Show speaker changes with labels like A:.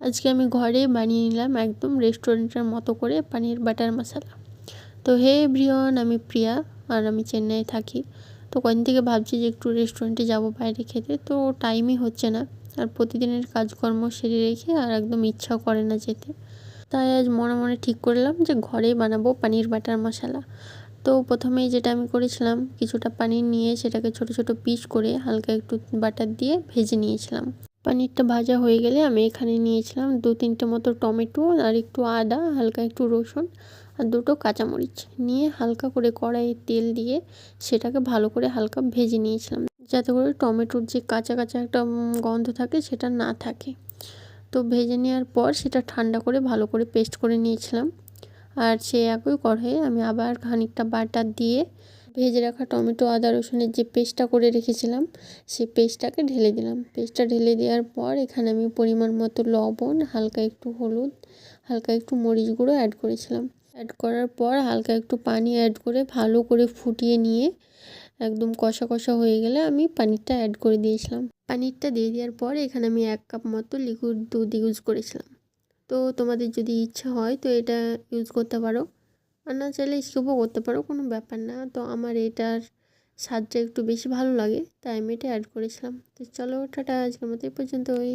A: আজকে আমি ঘরে বানিয়ে নিলাম একদম রেস্টুরেন্টের মতো করে পানির বাটার মশলা। তো হে এভরিওয়ান, আমি প্রিয়া আর আমি চেন্নাই থাকি। তো কদিন থেকে ভাবছি যে একটু রেস্টুরেন্টে যাব বাইরে খেতে। তো টাইমই হচ্ছে না। আর প্রতিদিনের কাজকর্ম সেরে রেখে আর একদম ইচ্ছাও করে না যেতে। তাই আজ মনে মনে ঠিক করলাম যে ঘরেই বানাবো পানির বাটার মশলা। তো প্রথমেই যেটা আমি করেছিলাম, কিছুটা পানির নিয়ে সেটাকে ছোট ছোট পিস করে হালকা একটু বাটার দিয়ে ভেজে নিয়েছিলাম। পানিরটা ভাজা হয়ে গেলে আমি এখানে নিয়েছিলাম দু তিনটে মতো টমেটো আর একটু আদা, হালকা একটু রসুন আর দুটো কাঁচামরিচ। নিয়ে হালকা করে কড়াইয়ে তেল দিয়ে সেটাকে ভালো করে হালকা ভেজে নিয়েছিলাম যাতে করে টমেটোর যে কাঁচা কাঁচা একটা গন্ধ থাকে সেটা না থাকে। তো ভেজে নেওয়ার পর সেটা ঠান্ডা করে ভালো করে পেস্ট করে নিয়েছিলাম। আর সে একই কড়াইয়ে আমি আবার খানিকটা বাটার দিয়ে ভেজে রাখা টমেটো, আদা, রসুনের যে পেস্টটা করে রেখেছিলাম, সেই পেস্টটাকে ঢেলে দিলাম। পেস্টটা ঢেলে দেওয়ার পর এখানে আমি পরিমাণ মতো লবণ, হালকা একটু হলুদ, হালকা একটু মরিচ গুঁড়ো অ্যাড করেছিলাম। অ্যাড করার পর হালকা একটু পানি অ্যাড করে ভালো করে ফুটিয়ে নিয়ে একদম কষা কষা হয়ে গেলে আমি পানিরটা অ্যাড করে দিয়েছিলাম। পানিরটা দিয়ে দেওয়ার পর এখানে আমি এক কাপ মতো লিকুইড দুধ ইউজ করেছিলাম। তো তোমাদের যদি ইচ্ছা হয় তো এটা ইউজ করতে পারো। আর না চাইলে স্কিপও করতে পারো, কোনো ব্যাপার না। তো আমার এটার স্বাদটা একটু বেশি ভালো লাগে, তাই আমি এটা অ্যাড করেছিলাম। তো চলো, টাটা, আজকের মতো এই পর্যন্তই।